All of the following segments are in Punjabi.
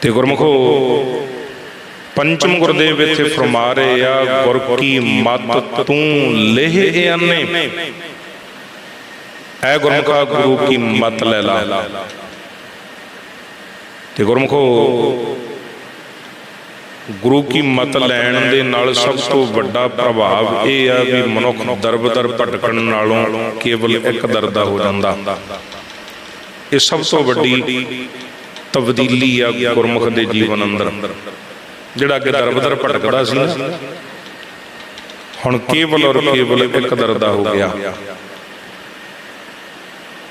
ਤੇ ਗੁਰਮਖੋ ਪੰਚਮ ਗੁਰਦੇਵ ਇੱਥੇ ਫਰਮਾ ਰਹੇ ਆ ਗੁਰ ਕੀ ਮਤ ਤੂੰ ਲੇਹ ਆਨੇ ਐ ਗੁਰਮਖਾ ਗੁਰੂ ਕੀ ਮਤ ਲੈ ਲਾ। ਤੇ ਗੁਰਮਖੋ ਗੁਰੂ ਕੀ ਮਤ ਲੈਣ ਦੇ ਨਾਲ ਸਭ ਤੋਂ ਵੱਡਾ ਪ੍ਰਭਾਵ ਇਹ ਆ ਵੀ ਮਨੁੱਖ ਦਰਬ ਦਰ ਭਟਕਣ ਨਾਲੋਂ ਕੇਵਲ ਇੱਕ ਦਰਦਾ ਹੋ ਜਾਂਦਾ। ਇਹ ਸਭ ਤੋਂ ਵੱਡੀ ਤਬਦੀਲੀ ਆ ਗੁਰਮੁਖ ਦੇ ਜੀਵਨ ਅੰਦਰ। ਜਿਹੜਾ ਅੱਗੇ ਦਰਬ ਦਰ ਭਟਕਦਾ ਸੀ ਨਾ, ਹੁਣ ਕੇਵਲ ਔਰ ਕੇਵਲ ਇੱਕ ਦਰਦਾ ਹੋ ਗਿਆ।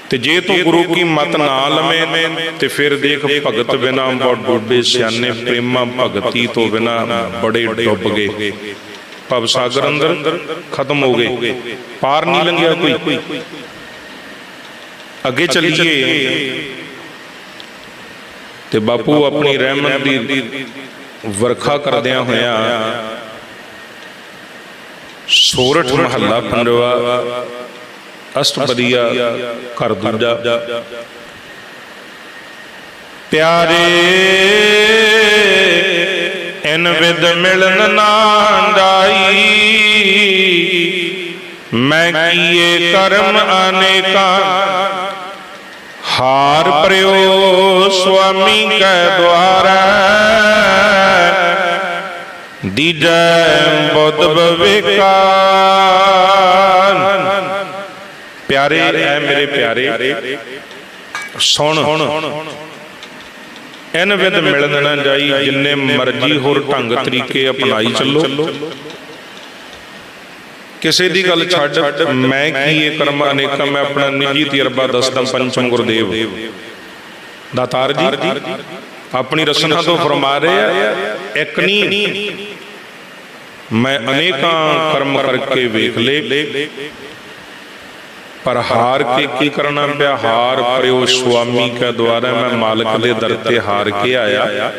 ਤੇ ਜੇ ਤੂੰ ਗੁਰੂ ਕੀ ਮਤ ਨਾ ਲਵੇਂ ਤੇ ਫਿਰ ਦੇਖ ਭਗਤ ਬਿਨਾ ਬੜ ਡੋਬੇ ਸਿਆਣੇ ਪ੍ਰੇਮਾ ਭਗਤੀ ਤੋਂ ਬਿਨਾ ਬੜੇ ਡੁੱਬ ਗਏ। ਭਵ ਸਾਗਰ ਅੰਦਰ ਖਤਮ ਹੋ ਗਏ। ਪਾਰ ਨਹੀਂ ਲੰਘਿਆ ਕੋਈ। ਅੱਗੇ ਚੱਲੀਏ। ਤੇ ਬਾਪੂ ਆਪਣੀ ਰਹਿਮਤ ਦੀ ਵਰਖਾ ਕਰਦਿਆਂ ਹੋਇਆਂ ਸੋਰਠ ਮਹੱਲਾ ਪੰਜਵਾ ਅਸ਼ਟਪਦੀਆ ਘਰ ਦੂਜਾ। ਪਿਆਰੇ ਇਨ ਵਿਦ ਮਿਲਨ ਨਾ ਡਾਈ। ਮੈਂ ਕੀਏ ਕਰਮ ਅਨੇਕਾਂ। ਹਾਰ ਪਰਿਓ ਸੁਆਮੀ ਕੈ ਦੁਆਰੈ। ਦੀਜੈ ਬੁੱਧ ਬਵੇਕਾ ਪਿਆਰੇ ਐ ਮੇਰੇ ਪਿਆਰੇ, ਸੁਣ। ਐਨ ਵਿਦ ਮਿਲਣ ਨਾ ਜਾਈ, ਜਿੰਨੇ ਮਰਜ਼ੀ ਹੋਰ ਢੰਗ ਤਰੀਕੇ ਅਪਣਾਈ ਚੱਲੋ। ਕਿਸੇ ਦੀ ਗੱਲ ਛੱਡ ਮੈਂ ਕੀ ਇਹ ਕਰਮ ਅਨੇਕਾਂ ਮੈਂ ਆਪਣਾ ਨਿੱਜੀ ਤਜਰਬਾ ਦੱਸਦਾ ਪੰਚਮ ਗੁਰਦੇਵ। ਦਾਤਾਰ ਜੀ ਆਪਣੀ ਰਸਨਾ ਤੋਂ ਫਰਮਾ ਰਹੇ ਆ ਇੱਕ ਨਹੀਂ। ਮੈਂ ਅਨੇਕਾਂ ਕਰਮ ਕਰਕੇ ਵੇਖ ਲਏ ਪਰ ਹਾਰ ਕੇ ਕੀ ਕਰਨਾ ਪਿਆ? ਹਾਰ ਪਰਿਓ ਸੁਆਮੀ ਕਾ ਦੁਆਰਾ ਮੈਂ ਮਾਲਕ ਦੇ ਦਰ ਤੇ ਹਾਰ ਕੇ ਆਇਆ।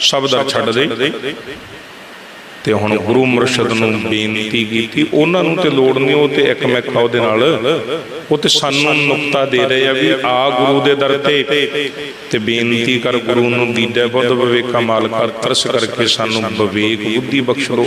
ਸਭ ਦਰ ਛੱਡ ਦੇ। ਤੇ ਹੁਣ ਗੁਰੂ ਮੁਰਸ਼ਿਦ ਨੂੰ ਬੇਨਤੀ ਕੀਤੀ, ਉਹਨਾਂ ਨੂੰ ਤੇ ਲੋੜ ਨਹੀਂ, ਉਹ ਤੇ ਇੱਕ ਮੈਕਾ ਉਹਦੇ ਨਾਲ, ਉਹ ਤੇ ਸਾਨੂੰ ਨੁਕਤਾ ਦੇ ਰਹੇ ਆ ਵੀ ਆ ਗੁਰੂ ਦੇ ਦਰ ਤੇ ਤੇ ਬੇਨਤੀ ਕਰ ਗੁਰੂ ਨੂੰ ਦੀਜੈ ਬੁੱਧ ਵਿਵੇਕਾ ਮਾਲਕਾ, ਤਰਸ ਕਰਕੇ ਸਾਨੂੰ ਵਿਵੇਕ ਬੁੱਧੀ ਬਖਸ਼। ਲੋ